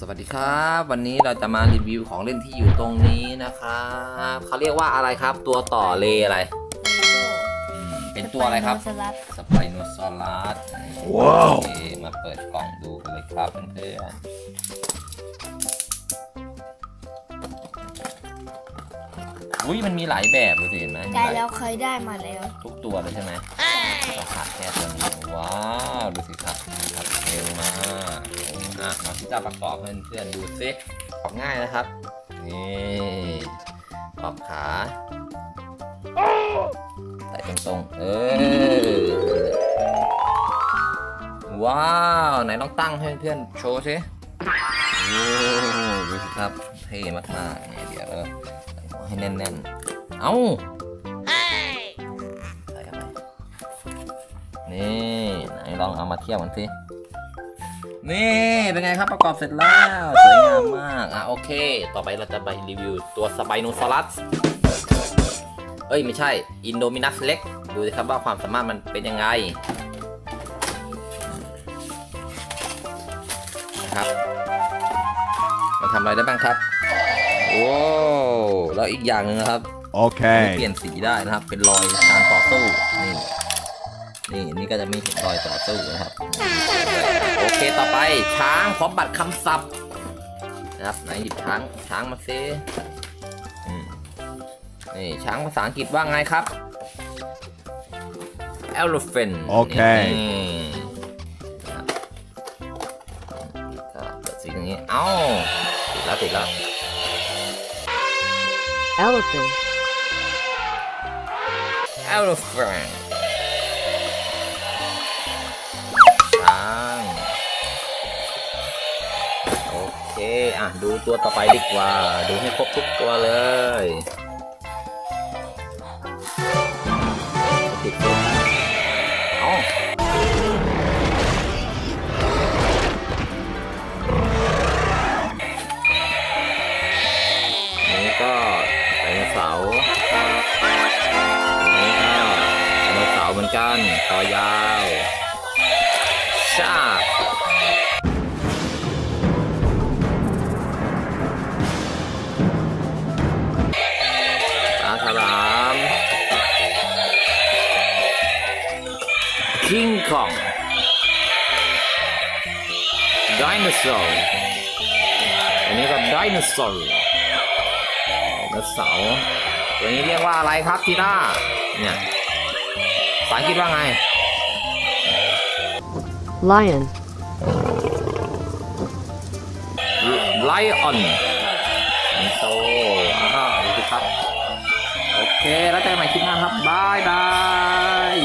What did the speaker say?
สวัสดีครับ วันนี้เราจะมารีวิวของเล่นที่อยู่ตรงนี้นะครับเขาเรียกว่าอะไรครับ ตัวต่อเลอะไรอืมเป็นตัวอะไรครับสลัดสไปโนซอรัสว้าวมาเปิดกล่องดูกันเลยครับเพื่อนๆอุ้ยมันมีหลายแบบดูสิเห็นไหมมีได้หายแล้วเคยได้มาแล้ว ทุกตัวเลยใช่ไหม เราขาดแค่ตัวนี้ว้าวดูสิครับครับเร็วมากอะมาที่จะประกอบเพื่อนๆดูซิประกอบง่ายนะครับนี่ประกอบขาใส่ตรงๆเออว้าวไหนลองตั้งให้เพื่อนโชว์ซิดูสิครับเท่มากๆเนี่ยเดี๋ยวใส่หัวให้แน่นๆ เอ้า นี่ไหนลองเอามาเทียบกันสินี่เป็นไงครับประกอบเสร็จแล้วสวยงามมากอะโอเค ต่อไปเราจะไปรีวิวตัวสไปโนซอรัสเอ้ยไม่ใช่อินโดมินัสเล็ก ดูสิครับว่าความสามารถมันเป็นยังไงนะครับมันทำอะไรได้บ้างครับโอ้แล้วอีกอย่างหนึงนะครับเป Okay. ลี่ยนสีได้นะครับ เป็นรอยการต่อสู้นี่ นี่นี่ก็จะมีรอยต่อสู้นะครับ โอเคต่อไปช้างพร้อมบัตรคำศัพท์นะครับไหนหยิบช้างช้างมาซิอืมนี่ช้างภาษาอังกฤษว่าไงครับ elephant โอเคนี่นะครับก็เปิดสีอย่างนี้เอ้าติดแล้วติดแล้ว elephant, elephant เคอะดูตัวต่อไปดีกว่า ดูให้ครบทุกตัวเลยติดตัวอ้านี่ก็ไดโนเสาร์นี่ก็ไดโนเสาร์เหมือนกันคอยาวชาบ คิงคองไดโนเสาร์อันนี้ก็ไดโนเสาร์ไดโนเสาร์ตัวนี้เรียกว่าอะไรครับทีน่าเนี่ยภาษาอังกฤษว่าไง lion, ไลออนโตอ้าวดูสิครับ โอเค แล้วเจอกันใหม่คลิปหน้าครับ บาย บาย